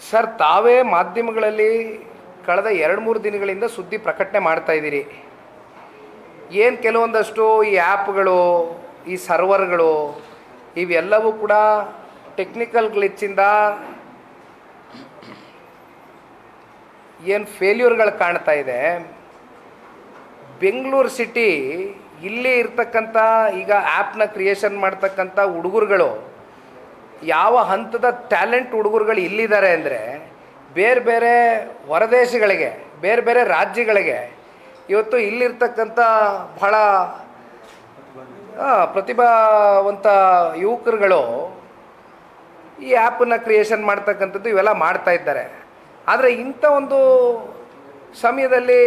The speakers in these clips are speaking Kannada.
ಸರ್, ತಾವೇ ಮಾಧ್ಯಮಗಳಲ್ಲಿ ಕಳೆದ ಎರಡು ಮೂರು ದಿನಗಳಿಂದ ಸುದ್ದಿ ಪ್ರಕಟಣೆ ಮಾಡ್ತಾ ಇದ್ದೀರಿ. ಏನು ಕೆಲವೊಂದಷ್ಟು ಈ ಆ್ಯಪ್ಗಳು ಈ ಸರ್ವರ್ಗಳು, ಇವೆಲ್ಲವೂ ಕೂಡ ಟೆಕ್ನಿಕಲ್ ಗ್ಲಿಚ್ಚಿಂದ ಏನು ಫೇಲ್ಯೂರ್ಗಳು ಕಾಣ್ತಾ ಇದೆ. ಬೆಂಗಳೂರು ಸಿಟಿ, ಇಲ್ಲಿ ಇರ್ತಕ್ಕಂಥ ಈಗ ಆ್ಯಪ್ನ ಕ್ರಿಯೇಷನ್ ಮಾಡ್ತಕ್ಕಂಥ ಹುಡುಗರುಗಳು ಯಾವ ಹಂತದ ಟ್ಯಾಲೆಂಟ್ ಹುಡುಗರುಗಳು ಇಲ್ಲಿದ್ದಾರೆ ಅಂದರೆ ಬೇರೆ ಬೇರೆ ಹೊರದೇಶಗಳಿಗೆ, ಬೇರೆ ಬೇರೆ ರಾಜ್ಯಗಳಿಗೆ ಇವತ್ತು ಇಲ್ಲಿರ್ತಕ್ಕಂಥ ಬಹಳ ಪ್ರತಿಭಾವಂತ ಯುವಕರುಗಳು ಈ ಆ್ಯಪನ್ನು ಕ್ರಿಯೇಷನ್ ಮಾಡ್ತಕ್ಕಂಥದ್ದು ಇವೆಲ್ಲ ಮಾಡ್ತಾ ಇದ್ದಾರೆ. ಆದರೆ ಇಂಥ ಒಂದು ಸಮಯದಲ್ಲಿ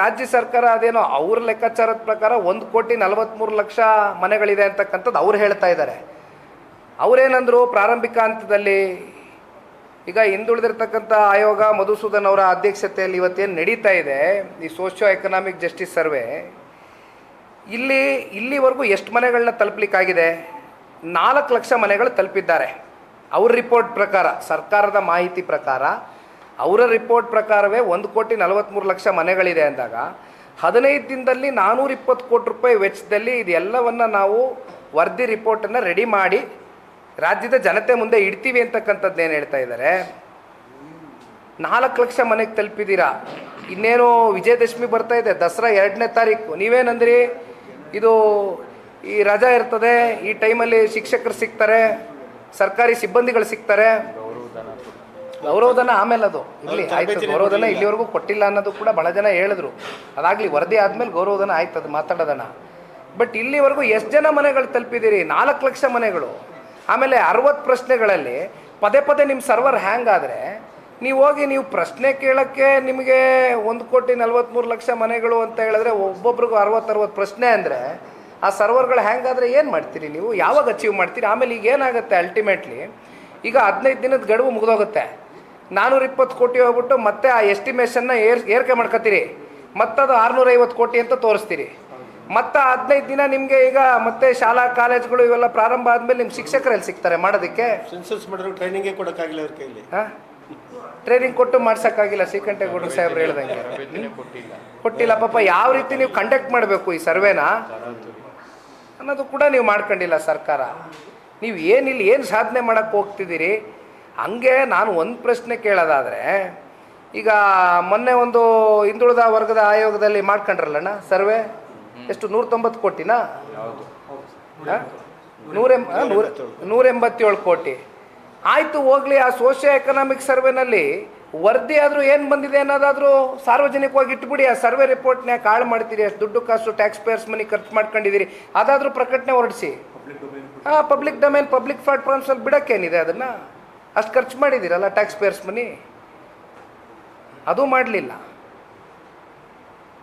ರಾಜ್ಯ ಸರ್ಕಾರ ಅದೇನೋ ಅವ್ರ ಲೆಕ್ಕಾಚಾರದ ಪ್ರಕಾರ ಒಂದು ಕೋಟಿ ನಲವತ್ತ್ಮೂರು ಲಕ್ಷ ಮನೆಗಳಿದೆ ಅಂತಕ್ಕಂಥದ್ದು ಅವ್ರು ಹೇಳ್ತಾ ಇದ್ದಾರೆ. ಅವರೇನಂದ್ರು ಪ್ರಾರಂಭಿಕ ಹಂತದಲ್ಲಿ ಈಗ ಹಿಂದುಳಿದಿರ್ತಕ್ಕಂಥ ಆಯೋಗ ಮಧುಸೂದನ್ ಅವರ ಅಧ್ಯಕ್ಷತೆಯಲ್ಲಿ ಇವತ್ತೇನು ನಡೀತಾ ಇದೆ, ಈ ಸೋಷಿಯೋ ಎಕನಾಮಿಕ್ ಜಸ್ಟಿಸ್ ಸರ್ವೆ, ಇಲ್ಲಿ, ಇಲ್ಲಿವರೆಗೂ ಎಷ್ಟು ಮನೆಗಳನ್ನ ತಲುಪಲಿಕ್ಕಾಗಿದೆ? ನಾಲ್ಕು ಲಕ್ಷ ಮನೆಗಳು ತಲುಪಿದ್ದಾರೆ. ಅವ್ರ ರಿಪೋರ್ಟ್ ಪ್ರಕಾರ, ಸರ್ಕಾರದ ಮಾಹಿತಿ ಪ್ರಕಾರ, ಅವರ ರಿಪೋರ್ಟ್ ಪ್ರಕಾರವೇ ಒಂದು ಕೋಟಿ ನಲವತ್ತ್ಮೂರು ಲಕ್ಷ ಮನೆಗಳಿದೆ ಅಂದಾಗ, ಹದಿನೈದು ದಿನದಲ್ಲಿ ನಾನ್ನೂರ ಇಪ್ಪತ್ತು ಕೋಟಿ ರೂಪಾಯಿ ವೆಚ್ಚದಲ್ಲಿ ಇದೆಲ್ಲವನ್ನು ನಾವು ವರದಿ ರಿಪೋರ್ಟನ್ನು ರೆಡಿ ಮಾಡಿ ರಾಜ್ಯದ ಜನತೆ ಮುಂದೆ ಇಡ್ತೀವಿ ಅಂತಕ್ಕಂಥದ್ದು ಏನು ಹೇಳ್ತಾ ಇದ್ದಾರೆ ನಾಲ್ಕು ಲಕ್ಷ ಮನೆಗೆ ತಲುಪಿದ್ದೀರಾ ಇನ್ನೇನು ವಿಜಯದಶಮಿ ಬರ್ತಾ ಇದೆ ದಸರಾ ಎರಡನೇ ತಾರೀಕು. ನೀವೇನಂದ್ರಿ? ಇದು ಈ ರಜಾ ಇರ್ತದೆ ಈ ಟೈಮಲ್ಲಿ ಶಿಕ್ಷಕರು ಸಿಗ್ತಾರೆ ಸರ್ಕಾರಿ ಸಿಬ್ಬಂದಿಗಳು ಸಿಗ್ತಾರೆ. ಗೌರವಧನ ಆಮೇಲೆ ಅದು. ಇಲ್ಲಿ ಆಯ್ತು ಗೌರವಧನ ಇಲ್ಲಿವರೆಗೂ ಕೊಟ್ಟಿಲ್ಲ ಅನ್ನೋದು ಕೂಡ ಬಹಳ ಜನ ಹೇಳಿದ್ರು. ಅದಾಗ್ಲಿ ವರದಿ ಆದ್ಮೇಲೆ ಗೌರವಧನ ಆಯ್ತು ಅದು ಮಾತಾಡೋದನ ಬಟ್ ಇಲ್ಲಿವರೆಗೂ ಎಷ್ಟು ಜನ ಮನೆಗಳು ತಲುಪಿದ್ದೀರಿ ನಾಲ್ಕು ಲಕ್ಷ ಮನೆಗಳು. ಆಮೇಲೆ ಅರವತ್ತು ಪ್ರಶ್ನೆಗಳಲ್ಲಿ ಪದೇ ಪದೇ ನಿಮ್ಮ ಸರ್ವರ್ ಹ್ಯಾಂಗ್ ಆದರೆ ನೀವು ಹೋಗಿ ನೀವು ಪ್ರಶ್ನೆ ಕೇಳೋಕ್ಕೆ ನಿಮಗೆ ಒಂದು ಕೋಟಿ ನಲ್ವತ್ತ್ಮೂರು ಲಕ್ಷ ಮನೆಗಳು ಅಂತ ಹೇಳಿದ್ರೆ ಒಬ್ಬೊಬ್ರಿಗೂ ಅರವತ್ತರವತ್ತು ಪ್ರಶ್ನೆ ಅಂದರೆ ಆ ಸರ್ವರ್ಗಳು ಹ್ಯಾಂಗಾದರೆ ಏನು ಮಾಡ್ತೀರಿ ನೀವು? ಯಾವಾಗ ಅಚೀವ್ ಮಾಡ್ತೀರಿ? ಆಮೇಲೆ ಈಗ ಏನಾಗುತ್ತೆ ಅಲ್ಟಿಮೇಟ್ಲಿ ಈಗ ಹದಿನೈದು ದಿನದ ಗಡುವು ಮುಗಿದೋಗುತ್ತೆ. ನಾನ್ನೂರ ಇಪ್ಪತ್ತು ಕೋಟಿ ಹೋಗ್ಬಿಟ್ಟು ಮತ್ತೆ ಆ ಎಸ್ಟಿಮೇಷನ್ನ ಏರ್ ಏರ್ಕೆ ಮಾಡ್ಕೋತೀರಿ. ಮತ್ತದು ಆರುನೂರೈವತ್ತು ಕೋಟಿ ಅಂತ ತೋರಿಸ್ತೀರಿ. ಮತ್ತೆ ಹದಿನೈದು ದಿನ ನಿಮಗೆ ಈಗ ಮತ್ತೆ ಶಾಲಾ ಕಾಲೇಜ್ಗಳು ಇವೆಲ್ಲ ಪ್ರಾರಂಭ ಆದಮೇಲೆ ನಿಮ್ಮ ಶಿಕ್ಷಕರಲ್ಲಿ ಸಿಗ್ತಾರೆ ಮಾಡೋದಕ್ಕೆ? ಸೆನ್ಸಸ್ ಟ್ರೈನಿಂಗೇ ಕೊಡೋಕ್ಕಾಗಿಲ್ಲ ಅವ್ರ ಕೈಯಲ್ಲಿ ಹಾಂ? ಟ್ರೈನಿಂಗ್ ಕೊಟ್ಟು ಮಾಡ್ಸೋಕ್ಕಾಗಿಲ್ಲ ಶ್ರೀಕಂಠೇಗೌಡರು ಸಾಹೇಬ್ರು ಹೇಳ್ದಂಗೆ. ಕೊಟ್ಟಿಲ್ಲ. ಪಾಪ ಯಾವ ರೀತಿ ನೀವು ಕಂಡಕ್ಟ್ ಮಾಡಬೇಕು ಈ ಸರ್ವೇನ? ಅನ್ನೋದು ಕೂಡ ನೀವು ಮಾಡ್ಕೊಂಡಿಲ್ಲ ಸರ್ಕಾರ. ನೀವು ಏನಿಲ್ಲ ಏನು ಸಾಧನೆ ಮಾಡೋಕ್ಕೆ ಹೋಗ್ತಿದ್ದೀರಿ? ಹಂಗೆ ನಾನು ಒಂದು ಪ್ರಶ್ನೆ ಕೇಳೋದಾದರೆ ಈಗ ಮೊನ್ನೆ ಒಂದು ಹಿಂದುಳಿದ ವರ್ಗದ ಆಯೋಗದಲ್ಲಿ ಮಾಡ್ಕೊಂಡ್ರಲ್ಲಣ್ಣ ಸರ್ವೆ? ಎಷ್ಟು? ನೂರ ತೊಂಬತ್ತು ಕೋಟಿನಾ ನೂರೆಂ ನೂರ ಎಂಬತ್ತೇಳು ಕೋಟಿ. ಆಯಿತು ಹೋಗಲಿ ಆ ಸೋಷಿಯೋ ಎಕನಾಮಿಕ್ ಸರ್ವೆನಲ್ಲಿ. ವರದಿ ಆದರೂ ಏನು ಬಂದಿದೆ ಅನ್ನೋದಾದರೂ ಸಾರ್ವಜನಿಕವಾಗಿ ಇಟ್ಬಿಡಿ. ಆ ಸರ್ವೆ ರಿಪೋರ್ಟ್ನ ಕಾಳು ಹಾಳು ಮಾಡ್ತೀರಿ. ಅಷ್ಟು ದುಡ್ಡು ಕಾಸು ಟ್ಯಾಕ್ಸ್ ಪೇಯರ್ಸ್ ಮನಿ ಖರ್ಚು ಮಾಡ್ಕೊಂಡಿದ್ದೀರಿ ಅದಾದರೂ ಪ್ರಕಟಣೆ ಹೊರಡಿಸಿ. ಹಾಂ ಪಬ್ಲಿಕ್ ಡೊಮೇನ್ ಪಬ್ಲಿಕ್ ಪ್ಲಾಟ್ಫಾರ್ಮ್ಸಲ್ಲಿ ಬಿಡೋಕ್ಕೇನಿದೆ ಅದನ್ನು? ಅಷ್ಟು ಖರ್ಚು ಮಾಡಿದ್ದೀರಲ್ಲ ಟ್ಯಾಕ್ಸ್ ಪೇಯರ್ಸ್ ಮನಿ? ಅದು ಮಾಡಲಿಲ್ಲ.